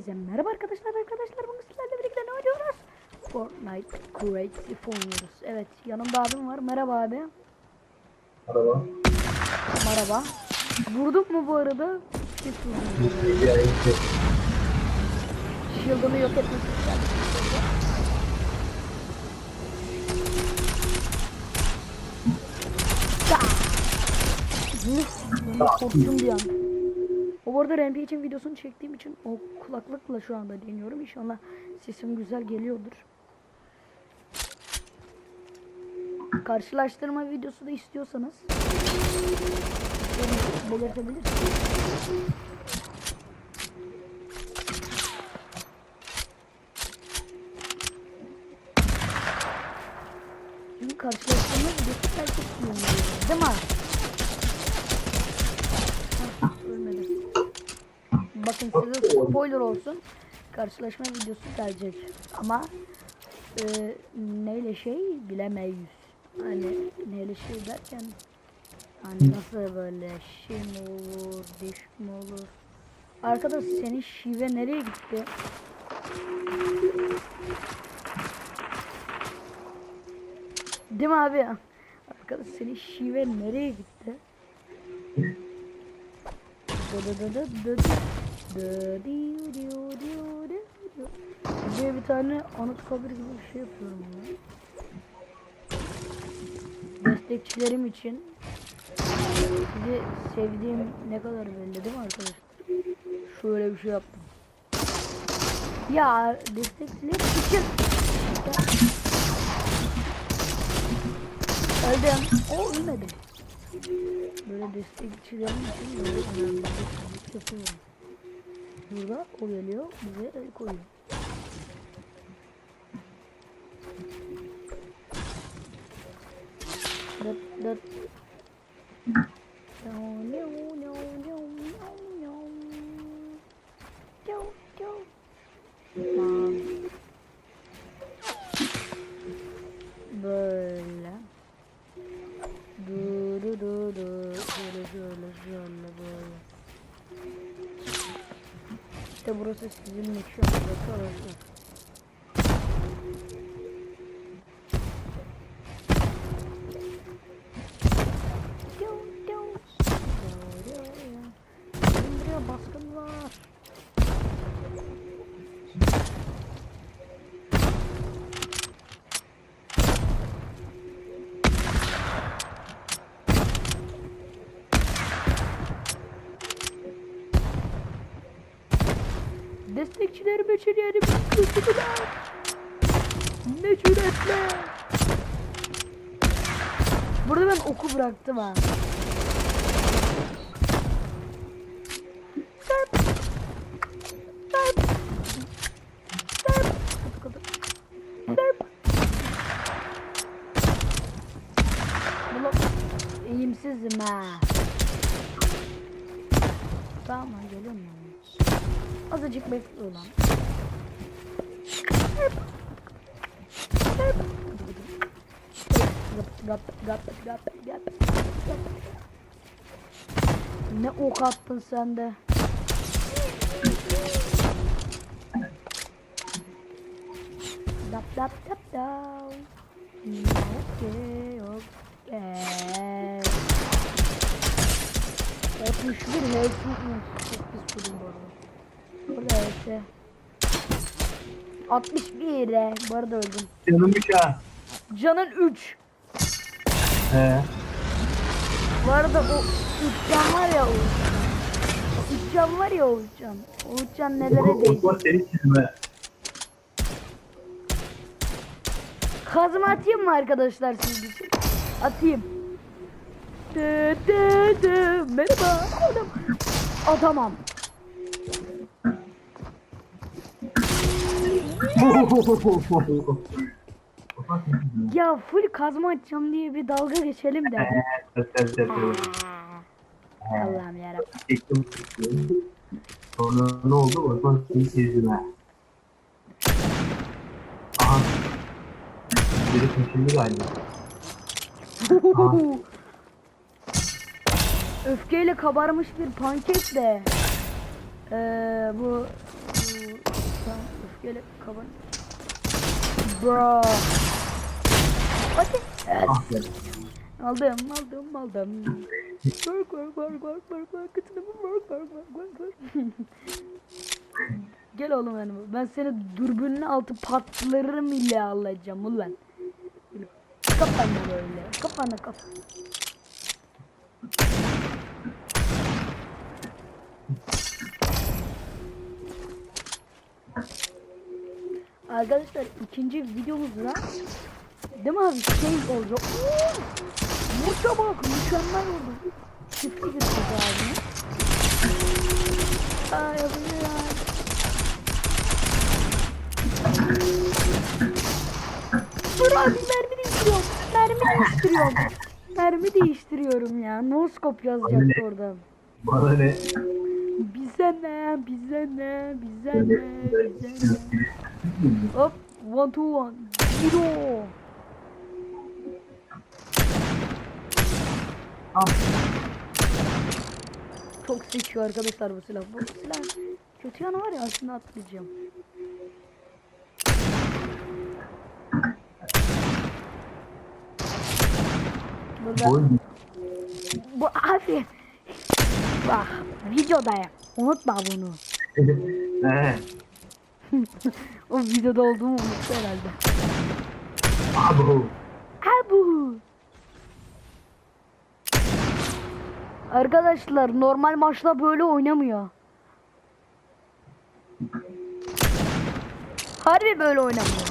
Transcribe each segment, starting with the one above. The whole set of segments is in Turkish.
Herkese merhaba arkadaşlar arkadaşlar bugün sizlerle birlikte ne oynuyoruz? Fortnite Creative oynuyoruz. Evet yanımda abim var. Merhaba abi. Araba. Merhaba. Vurduk mu bu arada? Hiç önce. Shield'ını yok etmek ister. Korktum bir an. Bu arada Rampage'in videosunu çektiğim için o kulaklıkla şu anda deniyorum. İnşallah sesim güzel geliyordur. Karşılaştırma videosu da istiyorsanız belirtebilirsiniz. Karşılaştırma videosu herkes kullanıyor. Değil mi? Hah, ölmedim. Bakın size spoiler olsun. Karşılaşma videosu gelecek. Ama e, neyle şey bilemeyiz. Hani neyle şey derken hani nasıl böyle şey mi olur, değişik mi olur? Arkadaş senin şive nereye gitti? Değil mi abi? Arkadaş senin şive nereye gitti? Dı dı dı dı dı Buraya bir tane anıtkabir gibi bir şey yapıyorum ya. Destekçilerim için sizi sevdiğim ne kadar belli değil mi arkadaşlar? Şöyle bir şey yaptım. Ya destekçilerim için Öldüm. O ölmedim. Böyle destekçilerim için böyle önemli bir şey yapıyorum. Burada o geliyor bize el koyuyor. Dıt dıt. Yav, yav, yav, yav, İşte burası sizin nişan. Bakın arkadaşlar. Destekçilerime çeneyelim kızdılar. Ne cüretle. Burada ben oku bıraktım ha. Eğimsizim ha. Tamam geliyorum. Azıcık bekle ulan. Ne ok attın sen de. Dap dap dap dap. Okey, okey. 61 ne tutmuş. Çok işte. 61 de. Bu arada öldüm. Canım bir ha. Canın 3. He. Bu arada o 3 can var ya o. 3 can var ya o can. O can nelere değdi? Osman seni çizme. Kazma atayım mı arkadaşlar siz için? Atayım. Dı dı dı. Merhaba. Adam. Atamam. Ya full kazma atacağım diye bir dalga geçelim de. Allah'ım yarabbim. Sonra ne oldu? Osman seni çizme. Aha. Biri kaçırdı galiba. Öfkeyle kabarmış bir pankek de. Ee, bu Tamam öfkeyle kaban. Bro. Hadi. Evet. Ah. Aldım aldım aldım. Work work work work work work kıtını work work work work work. Gel oğlum yanıma. Ben seni dürbünün altı patlarım ile alacağım ulan. Böyle Kafana böyle. Kafana kafana. Arkadaşlar ikinci videomuzda değil mi abi şey olacak. Mutla bak mükemmel oldu. Çiftli götürdü abi. Aa yapıyor ya. Dur abi mermi değiştiriyorum. Mermi değiştiriyorum. Mermi değiştiriyorum ya. No scope yazacaktı orada. Bana ne? Bize ne, bize ne, bize ne, bize ne. Hop, one two one, zero. Ah. Çok sekiyor arkadaşlar bu silah. Bu silah kötü yanı var ya aslında atlayacağım. Burada bu abi bak videodayım. Unutma bunu. O videoda olduğumu unuttu herhalde. Abo. Abu. Arkadaşlar normal maçta böyle oynamıyor. Harbi böyle oynamıyor.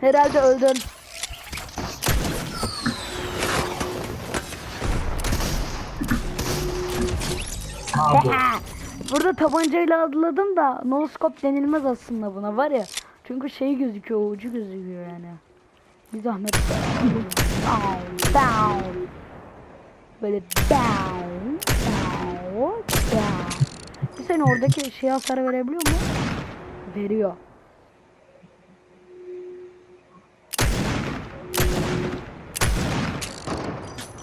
Herhalde öldün. Burada tabancayla adladım da no scope denilmez aslında buna var ya. Çünkü şey gözüküyor, ucu gözüküyor yani. Bir zahmet. Böyle down, down, down. Bir sene oradaki şey hasar verebiliyor mu? Veriyor.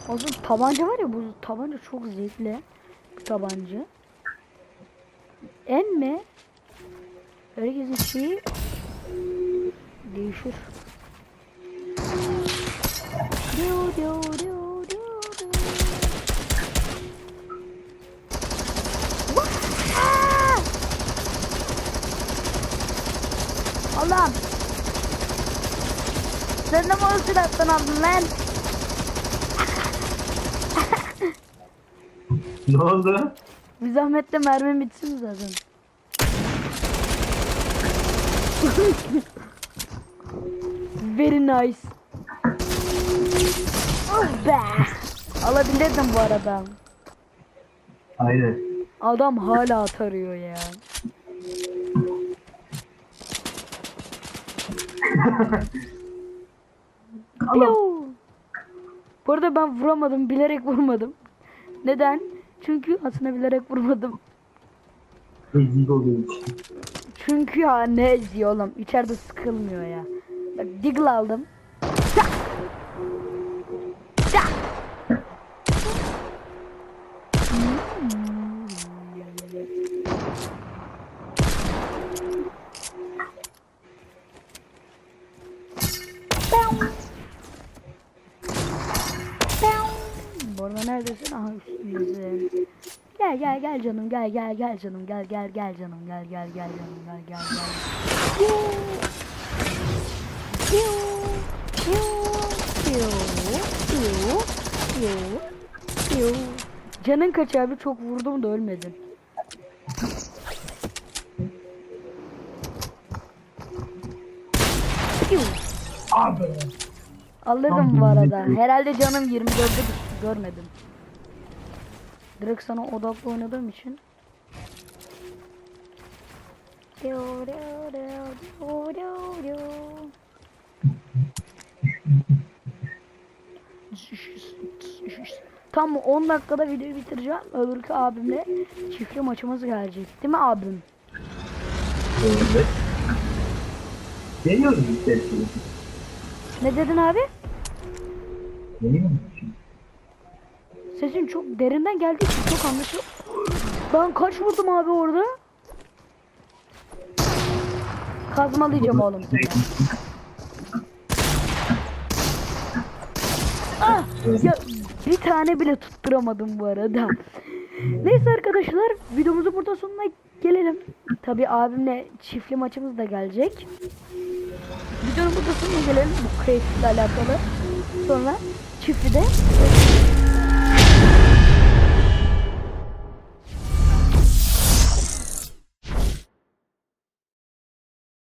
O tabanca var ya bu tabanca çok zevkli En mi? Herkesin şeyi değişir. Diyo, diyo, diyo, diyo, diyo. Vaa! Allah'ım. Sen de mi o silahtan aldın lan? Ne oldu? Bir zahmet de mermim bitsin zaten. Very nice. Oh be. Alabilirdim bu arada. Aynen. Adam hala tarıyor ya. Piyo. Bu arada ben vuramadım. Bilerek vurmadım. Neden? Çünkü aslında bilerek vurmadım. Olduğu için. Çünkü ya ne eziyor oğlum. İçeride sıkılmıyor ya. Bak Deagle aldım. Neredesin? Aha üstümüzde. Gel gel gel canım gel gel gel canım gel gel gel canım gel gel gel canım gel gel gel. Piu! Piu! Piu! Piu! Piu! Piu! Piu! Canın kaç abi çok vurdum da ölmedin. Piu! Abi. Alırdım bu arada. Herhalde canım 24'e düştü görmedim. Direkt sana odaklı oynadığım için. Tam 10 dakikada videoyu bitireceğim. Öbürkü abimle çiftli maçımız gelecek. Değil mi abim? Evet. Deniyoruz işte. Ne dedin abi? Deniyoruz. Sesin çok derinden geldiği için çok anlaşılıyor. Ben kaç vurdum abi orada? Kazmalayacağım oğlum seni. Ah! Ya bir tane bile tutturamadım bu arada. Neyse arkadaşlar videomuzu burada sonuna gelelim. Tabi abimle çiftli maçımız da gelecek. Videonun burada sonuna gelelim bu ile alakalı. Sonra çiftli de